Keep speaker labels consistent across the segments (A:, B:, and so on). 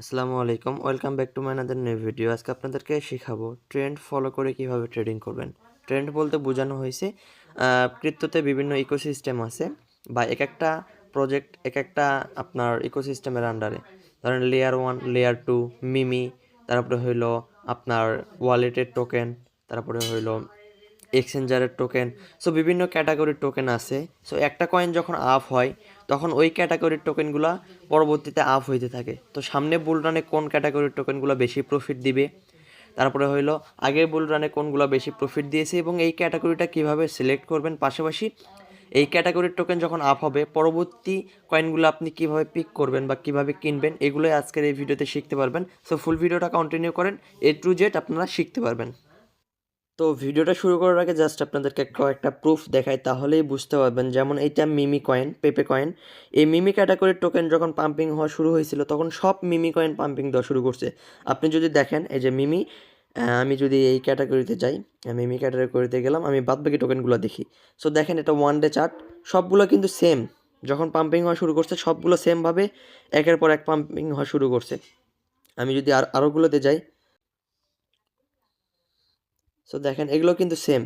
A: আসসালামু আলাইকুম। Welcome back to my another new video আজকে আপনাদেরকে শেখাবো ট্রেন্ড ফলো করে কীভাবে ট্রেডিং করবেন। ট্রেন্ড বলতে বোঝানো হয়েছে ক্রিপ্টোতে বিভিন্ন ইকোসিস্টেম আছে বা এক একটা প্রজেক্ট এক একটা আপনার ইকোসিস্টেমের আন্ডারে ধরেন layer one layer two meme তারপরে হইল আপনার ওয়ালেটের টোকেন তারপরে হইল এক্সচেঞ্জারের টোকেন সো বিভিন্ন ক্যাটাগরির টোকেন আছে। সো একটা কয়েন যখন আপ হয়, তখন ওই ক্যাটাগরির টোকেনগুলো পরবর্তীতে আপ হইতে থাকে। তো সামনে বুল রানে কোন ক্যাটাগরির টোকেনগুলো বেশি প্রফিট দিবে? তারপরে হইল আগের বুল রানে কোনগুলো বেশি প্রফিট দিয়েছে এবং এই ক্যাটাগরিটা কীভাবে সিলেক্ট করবেন? পাশাপাশি এই ক্যাটাগরির টোকেন যখন আপ হবে, পরবর্তী কয়েনগুলো আপনি কীভাবে পিক করবেন বা কীভাবে কিনবেন, এগুলোই আজকের এই ভিডিওতে শিখতে পারবেন। সো ফুল ভিডিওটা কন্টিনিউ করেন এ টু জেড আপনারা শিখতে পারবেন। তো ভিডিওটা শুরু করার আগে জাস্ট আপনাদেরকে কয়েকটা প্রুফ দেখাই, তাহলেই বুঝতে পারবেন যেমন এইটা মিমি কয়েন পেপে কয়েন এই মিমি ক্যাটাগরির টোকেন যখন পাম্পিং হওয়া শুরু হয়েছিল, তখন সব মিমি কয়েন পাম্পিং দেওয়া শুরু করছে। আপনি যদি দেখেন, এই যে মিমি আমি যদি এই ক্যাটাগরিতে যাই মিমি ক্যাটাগরিতে গেলাম, আমি বাদবাকি টোকেনগুলো দেখি। সো দেখেন এটা ওয়ান ডে চার্ট সবগুলো কিন্তু সেম যখন পাম্পিং হওয়া শুরু করছে, সবগুলো সেমভাবে একের পর এক পাম্পিং হওয়া শুরু করছে। আমি যদি আর আরোগুলোতে যাই সো দেখেন, এগুলো কিন্তু সেম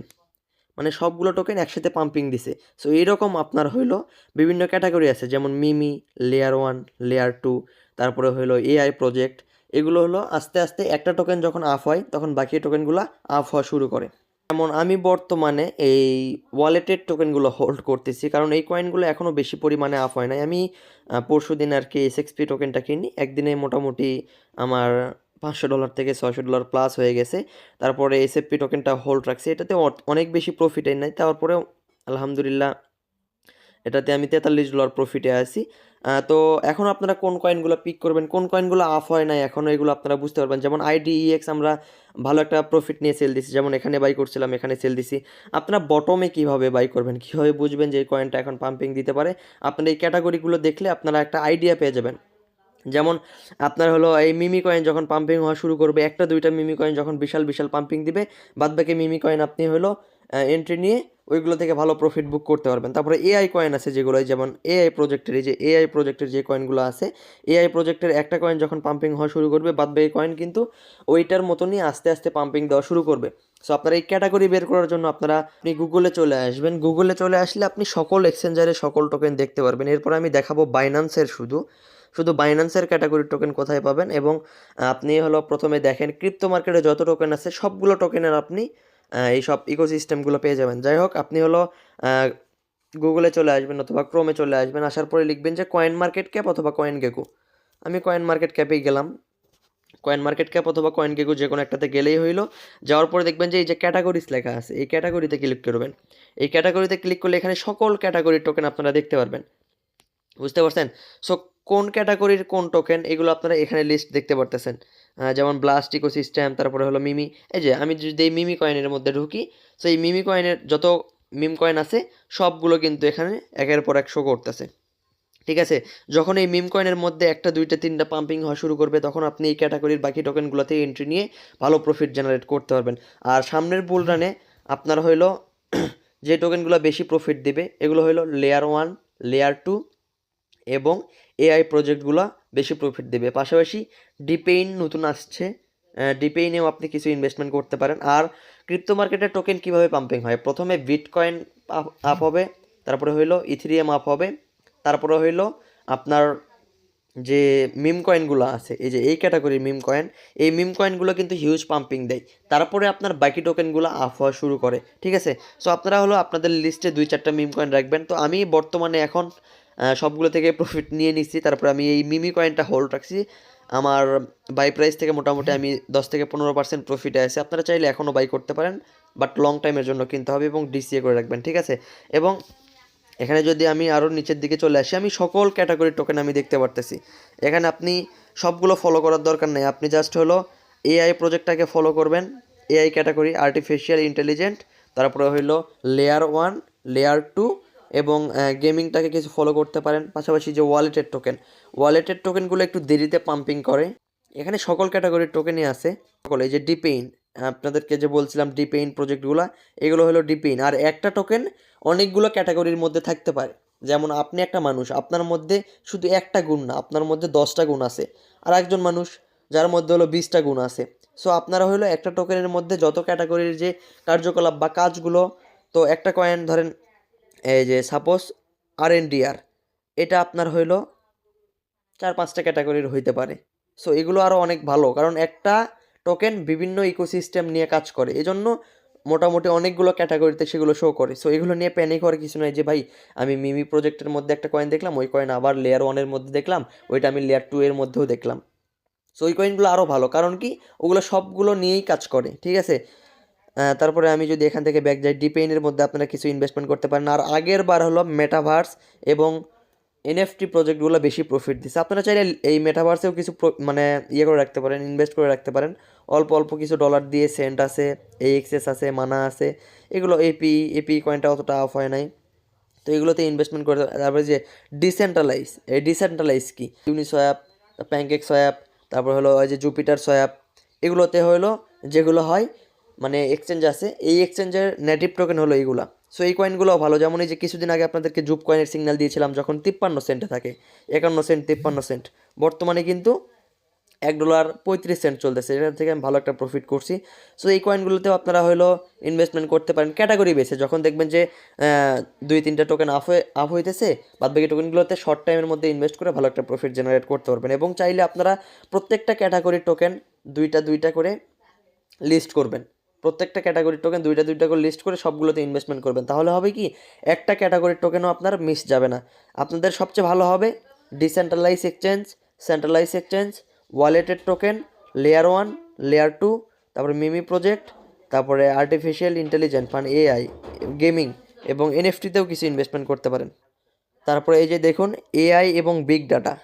A: মানে সবগুলো টোকেন একসাথে পাম্পিং দিছে। সো এইরকম আপনার হইল বিভিন্ন ক্যাটাগরি আছে, যেমন meme layer one layer two তারপরে হইল এআই প্রজেক্ট এগুলো হলো আস্তে আস্তে একটা টোকেন যখন আফ হয়, তখন বাকি টোকেনগুলো আফ হওয়া শুরু করে। যেমন আমি বর্তমানে এই ওয়ালেটের টোকেনগুলো হোল্ড করতেছি, কারণ এই কয়েনগুলো এখনও বেশি পরিমাণে আফ হয় নাই। আমি পরশু দিন আর কি এস এক্সপি টোকেনটা কিনি। একদিনে মোটামুটি আমার পাঁচশো ডলার থেকে ছয়শো ডলার প্লাস হয়ে গেছে। তারপরে এসএফপি টোকেনটা হোল্ড রাখছে। এটাতে অনেক বেশি প্রফিট নাই। তারপরেও আলহামদুলিল্লাহ এটাতে আমি তেতাল্লিশ ডলার প্রফিটে আছি। তো এখন আপনারা কোন কয়েনগুলো পিক করবেন, কোন কয়েনগুলো আফ হয় না এখনও এগুলো আপনারা বুঝতে পারবেন। যেমন আইডিইএক্স আমরা ভালো একটা প্রফিট নিয়ে সেল দিছি। যেমন এখানে বাই করছিলাম, এখানে সেল দিছি। আপনারা বটমে কীভাবে বাই করবেন? কীভাবে বুঝবেন যে কয়েনটা এখন পাম্পিং দিতে পারে? আপনারা এই ক্যাটাগরিগুলো দেখলে আপনারা একটা আইডিয়া পেয়ে যাবেন। যেমন আপনার হলো এই মিমি কয়েন যখন পাম্পিং হওয়া শুরু করবে, একটা দুইটা মিমি কয়েন যখন বিশাল বিশাল পাম্পিং দিবে, বাদবাকি মিমি কয়েন আপনি হলো এন্ট্রি নিয়ে ওইগুলো থেকে ভালো প্রফিট বুক করতে পারবেন। তারপরে এআই কয়েন আছে যেগুলো যেমন এআই প্রজেক্টের এই যে এআই প্রজেক্টের যে কয়েনগুলো আছে এআই প্রজেক্টের একটা কয়েন যখন পাম্পিং হওয়া শুরু করবে, বাদবাকি কয়েন কিন্তু ওইটার মতনই আস্তে আস্তে পাম্পিং দেওয়া শুরু করবে। সো আপনারা এই ক্যাটাগরি বের করার জন্য আপনারা আপনি গুগলে চলে আসবেন। গুগলে চলে আসলে আপনি সকল এক্সচেঞ্জারে সকল টোকেন দেখতে পারবেন। এরপর আমি দেখাবো বাইন্যান্সের শুধু। শুধু বাইন্যান্সের ক্যাটাগরি টোকেন কোথায় পাবেন এবং আপনি হলো প্রথমে দেখেন ক্রিপ্টো মার্কেটে যত টোকেন আছে, সবগুলো টোকেনের আপনি এই সব ইকোসিস্টেমগুলো পেয়ে যাবেন। যাই হোক, আপনি হলো গুগলে চলে আসবেন অথবা ক্রোমে চলে আসবেন, আসার পরে লিখবেন যে কয়েন মার্কেট ক্যাপ অথবা কয়েন গেকু আমি কয়েন মার্কেট ক্যাপেই গেলাম। কয়েন মার্কেট ক্যাপ অথবা কয়েন গেকু যে কোনো একটাতে গেলেই হইল। যাওয়ার পরে দেখবেন যে এই যে ক্যাটাগরিজ লেখা আছে, এই ক্যাটাগরিতে ক্লিক করবেন। এই ক্যাটাগরিতে ক্লিক করলে এখানে সকল ক্যাটাগরির টোকেন আপনারা দেখতে পারবেন। বুঝতে পারছেন? সো কোন ক্যাটাগরির কোন টোকেন এগুলো আপনারা এখানে লিস্ট দেখতে পারতেছেন। যেমন ব্লাস্ট ইকোসিস্টেম তারপরে হলো মিমি এই যে, আমি যদি এই মিমি কয়েনের মধ্যে ঢুকি সো এই মিমি কয়েনের যত মিম কয়েন আছে, সবগুলো কিন্তু এখানে একের পর এক শো করতেছে। ঠিক আছে? যখন এই মিম কয়েনের মধ্যে একটা, দুইটা, তিনটা পাম্পিং হওয়া শুরু করবে, তখন আপনি এই ক্যাটাগরির বাকি টোকেনগুলোতে এন্ট্রি নিয়ে ভালো প্রফিট জেনারেট করতে পারবেন। আর সামনের বুল রানে আপনার হইল যে টোকেনগুলো বেশি প্রফিট দেবে, এগুলো হইল লেয়ার ওয়ান লেয়ার টু এবং এআই প্রজেক্টগুলো বেশি প্রফিট দেবে। পাশাপাশি ডিপেইন নতুন আসছে। ডিপেইনেও আপনি কিছু ইনভেস্টমেন্ট করতে পারেন। আর ক্রিপ্টো মার্কেটের টোকেন কীভাবে পাম্পিং হয়? প্রথমে বিটকয়েন আপ হবে, তারপরে হইল ইথিরিয়াম আপ হবে, তারপরে হইল আপনার যে মিম কয়েনগুলো আছে, এই যে এই ক্যাটাগরির মিম কয়েন এই মিম কয়েনগুলো কিন্তু হিউজ পাম্পিং দেয়। তারপরে আপনার বাকি টোকেনগুলো আপ হওয়া শুরু করে, ঠিক আছে? সো আপনারা হলো আপনাদের লিস্টে দুই চারটা মিম কয়েন রাখবেন। তো আমি বর্তমানে এখন সবগুলো থেকে প্রফিট নিয়ে নিচ্ছি তারপরে আমি এই মিমি কয়েনটা হোল্ড রাখছি। আমার বাই প্রাইস থেকে মোটামুটি আমি দশ থেকে পনেরো পার্সেন্ট প্রফিটে আছে। আপনারা চাইলে এখনও বাই করতে পারেন বাট লং টাইমের জন্য কিনতে হবে এবং ডিসিএ করে রাখবেন, ঠিক আছে? এবং এখানে যদি আমি আরও নিচের দিকে চলে আসি, আমি সকল ক্যাটাগরির টোকেন আমি দেখতে পারতেছি। এখানে আপনি সবগুলো ফলো করার দরকার নেই। আপনি জাস্ট হলো এআই প্রজেক্টটাকে ফলো করবেন। এআই ক্যাটাগরি আর্টিফিশিয়াল ইন্টেলিজেন্ট তারপরে হইল লেয়ার ওয়ান লেয়ার টু এবং গেমিংটাকে কিছু ফলো করতে পারেন। পাশাপাশি যে ওয়ালেটের টোকেন ওয়ালেটের টোকেনগুলো একটু দেরিতে পাম্পিং করে। এখানে সকল ক্যাটাগরির টোকেনই আছে। সকল, এই যে ডিপেইন আপনাদেরকে যে বলছিলাম ডিপেইন প্রজেক্টগুলো এগুলো হলো ডিপেইন আর একটা টোকেন অনেকগুলো ক্যাটাগরির মধ্যে থাকতে পারে। যেমন আপনি একটা মানুষ, আপনার মধ্যে শুধু একটা গুণ না, আপনার মধ্যে দশটা গুণ আছে। আর একজন মানুষ, যার মধ্যে হলো বিশটা গুণ আছে। সো আপনারা হলো একটা টোকেনের মধ্যে যত ক্যাটাগরির যে কার্যকলাপ বা কাজগুলো, তো একটা কয়েন ধরেন এই যে সাপোজ আর এন ডিআর এটা আপনার হইল চার পাঁচটা ক্যাটাগরির হইতে পারে। সো এগুলো আরও অনেক ভালো, কারণ একটা টোকেন বিভিন্ন ইকোসিস্টেম নিয়ে কাজ করে, এজন্য মোটামুটি অনেকগুলো ক্যাটাগরিতে সেগুলো শো করে। সো এগুলো নিয়ে প্যানিক হওয়ার কিছু নয় যে, ভাই, আমি মিমি প্রজেক্টের মধ্যে একটা কয়েন দেখলাম, ওই কয়েন আবার লেয়ার ওয়ানের মধ্যে দেখলাম, ওইটা আমি লেয়ার টু এর মধ্যেও দেখলাম। সো ওই কয়েনগুলো আরও ভালো, কারণ কি? ওগুলো সবগুলো নিয়েই কাজ করে, ঠিক আছে? তারপরে আমি যদি এখান থেকে ব্যাক যাই ডিপেইনের মধ্যে আপনারা কিছু ইনভেস্টমেন্ট করতে পারেন। আর আগের বার হলো মেটাভার্স এবং এনএফটি প্রজেক্টগুলো বেশি প্রফিট দিচ্ছে আপনারা চাইলে এই মেটাভার্সেও কিছু মানে ইয়ে করে রাখতে পারেন ইনভেস্ট করে রাখতে পারেন। অল্প অল্প কিছু ডলার দিয়ে সেন্ট আছে এই এক্সেস আছে মানা আছে, এগুলো এপি এপি কয়েনটা অতটা অফ হয় নাই। তো এগুলোতে ইনভেস্টমেন্ট করে তারপরে যে ডিসেন্ট্রালাইজ এই ডিসেন্ট্রালাইজ কি? ইউনিসোয়াপ প্যানকেক সোয়াপ তারপর হলো ওই যে জুপিটার সোয়াপ এগুলোতে হলো যেগুলো হয় মানে এক্সচেঞ্জ আছে। এই এক্সচেঞ্জের নেটিভ টোকেন হলো এইগুলা। সো এই কয়েনগুলোও ভালো। যেমন এই যে কিছুদিন আগে আপনাদেরকে জুপ কয়েনের সিগন্যাল দিয়েছিলাম, যখন তিপ্পান্ন সেন্টে থাকে, একান্ন সেন্ট তিপ্পান্ন সেন্ট বর্তমানে কিন্তু এক ডলার পঁয়ত্রিশ সেন্ট চলতেছে। এটা থেকে আমি ভালো একটা প্রফিট করছি। সো এই কয়েনগুলোতেও আপনারা হলো ইনভেস্টমেন্ট করতে পারেন ক্যাটাগরি বেসে যখন দেখবেন যে দুই, তিনটা টোকেন আপ হয়ে আপ হইতেছে, বাদ বাকি টোকেনগুলোতে শর্ট টাইমের মধ্যে ইনভেস্ট করে ভালো একটা প্রফিট জেনারেট করতে পারবেন। এবং চাইলে আপনারা প্রত্যেকটা ক্যাটাগরির টোকেন দুইটা দুইটা করে লিস্ট করবেন। প্রত্যেকটা ক্যাটাগরির টোকেন দুইটা দুইটা করে লিস্ট করে সবগুলোতে ইনভেস্টমেন্ট করবেন। তাহলে হবে কি, একটা ক্যাটাগরির টোকেনও আপনার মিস যাবে না। আপনাদের সবচেয়ে ভালো হবে decentralise exchange centralise exchange ওয়ালেটেড token layer one layer two তারপরে মিমি প্রজেক্ট তারপরে আর্টিফিশিয়াল ইন্টেলিজেন্স মানে এআই গেমিং এবং এনএফটিতেও কিছু ইনভেস্টমেন্ট করতে পারেন। তারপরে এই যে দেখুন এআই এবং বিগ ডাটা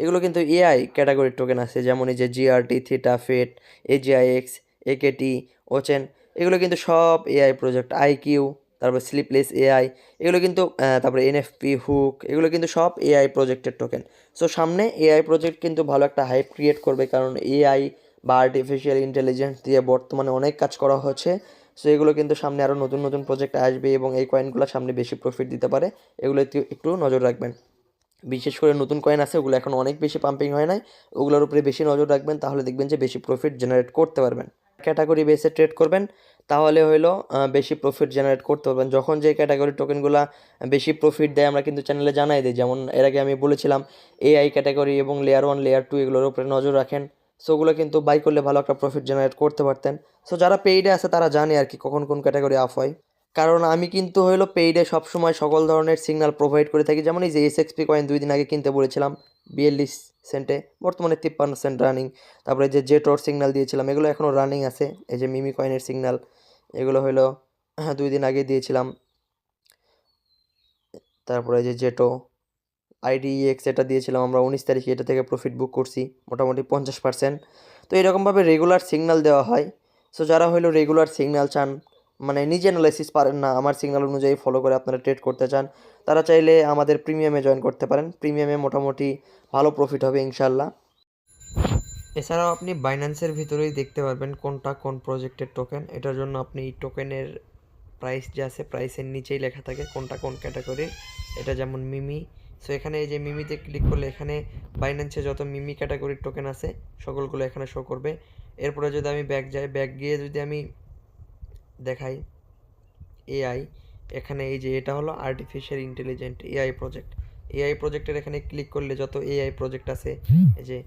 A: এগুলো কিন্তু এআই ক্যাটাগরির টোকেন আছে। যেমন এই যে জিআরটি থিটা ফেট এজিআইএক্স একেটি ওচেন এগুলো কিন্তু সব এআই প্রজেক্ট আইকিউ তারপর স্লিপলেস এআই এগুলো কিন্তু তারপরে এনএফপি হুক এগুলো কিন্তু সব এআই প্রজেক্টের টোকেন সো সামনে এআই প্রজেক্ট কিন্তু ভালো একটা হাইপ ক্রিয়েট করবে কারণ এআই বা আর্টিফিশিয়াল ইন্টেলিজেন্স দিয়ে বর্তমানে অনেক কাজ করা হচ্ছে। সো এগুলো কিন্তু সামনে আরও নতুন নতুন প্রজেক্ট আসবে এবং এই কয়েনগুলো সামনে বেশি প্রফিট দিতে পারে। এগুলো একটু নজর রাখবেন। বিশেষ করে নতুন কয়েন আছে, ওগুলো এখন অনেক বেশি পাম্পিং হয় নাই। ওগুলোর উপরে বেশি নজর রাখবেন, তাহলে দেখবেন যে বেশি প্রফিট জেনারেট করতে পারবেন। ক্যাটাগরি বেসে ট্রেড করবেন, তাহলে হইল বেশি প্রফিট জেনারেট করতে পারবেন। যখন যে ক্যাটাগরি টোকেনগুলো বেশি প্রফিট দেয়, আমরা কিন্তু চ্যানেলে জানাই দিই। যেমন এর আগে আমি বলেছিলাম এআই ক্যাটাগরি এবং লেয়ার ওয়ান লেয়ার টু এগুলোর উপরে নজর রাখেন। সোগুলো কিন্তু বাই করলে ভালো একটা প্রফিট জেনারেট করতে পারতেন। সো যারা পেইডে আছে, তারা জানে আর কি কখন কোন ক্যাটাগরি আপ হয়। কারণ আমি কিন্তু হলো পেইডে সবসময় সকল ধরনের সিগনাল প্রোভাইড করে থাকি। যেমন এই যে এস এক্সপি কয়েন দুই দিন আগে কিনতে বলেছিলাম বিয়াল্লিশ সেন্টে বর্তমানে তিপ্পান্ন সেন্ট রানিং তারপরে যে জেটোর সিগনাল দিয়েছিলাম এগুলো এখনও রানিং আছে। এই যে মিমি কয়েনের সিগনাল এগুলো হলো হ্যাঁ, দুই দিন আগে দিয়েছিলাম। তারপরে যে জেটো আইডিএক্স এটা দিয়েছিলাম আমরা উনিশ তারিখে এটা থেকে প্রফিট বুক করছি মোটামুটি পঞ্চাশ পার্সেন্ট তো এরকমভাবে রেগুলার সিগনাল দেওয়া হয়। সো যারা হলো রেগুলার সিগনাল চান মানে নিজে অ্যানালাইসিস পারেন না, আমার সিগন্যাল অনুযায়ী ফলো করে আপনারা ট্রেড করতে চান, তারা চাইলে আমাদের প্রিমিয়ামে জয়েন করতে পারেন প্রিমিয়ামে মোটামুটি ভালো প্রফিট হবে ইনশাল্লাহ এছাড়াও আপনি বাইন্যান্সের ভিতরেই দেখতে পারবেন কোনটা কোন প্রজেক্টের টোকেন এটার জন্য আপনি টোকেনের প্রাইস যে আছে প্রাইসের নিচেই লেখা থাকে কোনটা কোন ক্যাটাগরির এটা যেমন মিমি সো এখানে এই যে মিমিতে ক্লিক করলে এখানে বাইন্যান্সে যত মিমি ক্যাটাগরির টোকেন আছে, সকলগুলো এখানে শো করবে। এরপরে যদি আমি ব্যাক যাই ব্যাক গিয়ে যদি আমি দেখাই। এআই এখানে এই যে এটা হলো artificial intelligent AI project AI প্রজেক্টের এখানে ক্লিক করলে যত এআই প্রজেক্ট আছে এই যে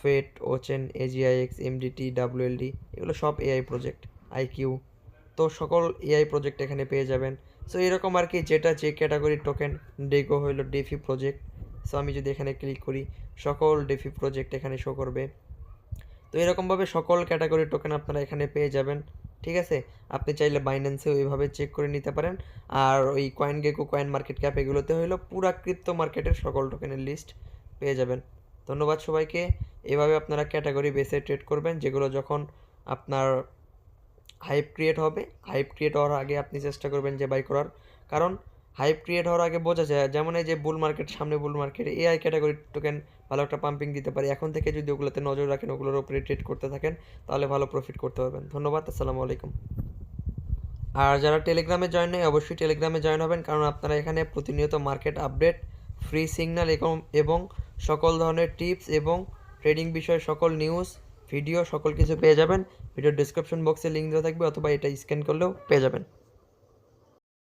A: ফেট ওচেন এজিআইএক্স এমডিটি ডাব্লিউএলডি এগুলো সব এআই প্রজেক্ট আইকিউ তো সকল এআই প্রজেক্ট এখানে পেয়ে যাবেন। সো এরকম আর কি যেটা যে ক্যাটাগরির টোকেন ডেগো হইল ডেফি প্রজেক্ট সো আমি যদি এখানে ক্লিক করি সকল ডেফি প্রজেক্ট এখানে শো করবে। তো এরকমভাবে সকল ক্যাটাগরির টোকেন আপনারা এখানে পেয়ে যাবেন। ঠিক আছে? আপনি চাইলে বাইন্যান্সেও এইভাবে চেক করে নিতে পারেন। আর ওই coin gecko coin market cap এগুলোতে হইল পুরা ক্রিপ্টো মার্কেটের সকল টোকেনের লিস্ট পেয়ে যাবেন। ধন্যবাদ সবাইকে। এভাবে আপনারা ক্যাটাগরি বেসে ট্রেড করবেন, যেগুলো যখন আপনার হাইপ ক্রিয়েট হবে। হাইপ ক্রিয়েট হওয়ার আগে আপনি চেষ্টা করবেন যে বাই করার। কারণ হাইপ ক্রিয়েট হওয়ার আগে বোঝা যায়, যেমন এই যে বুল মার্কেট সামনে bull market AI category token ভালো একটা পাম্পিং দিতে পারি। এখন থেকে যদি ওগুলোতে নজর রাখেন, ওগুলোর উপরে ট্রেড করতে থাকেন, তাহলে ভালো প্রফিট করতে পারবেন। ধন্যবাদ, আসসালামু আলাইকুম। আর যারা টেলিগ্রামে জয়েন নেই, অবশ্যই টেলিগ্রামে জয়েন হবেন, কারণ আপনারা এখানে প্রতিনিয়ত মার্কেট আপডেট ফ্রি সিগন্যাল এবং এবং সকল ধরনের টিপস এবং ট্রেডিং বিষয়ে সকল নিউজ ভিডিও সকল কিছু পেয়ে যাবেন। ভিডিও ডিসক্রিপশন বক্সে লিঙ্ক দেওয়া থাকবে, অথবা এটা স্ক্যান করলেও পেয়ে যাবেন।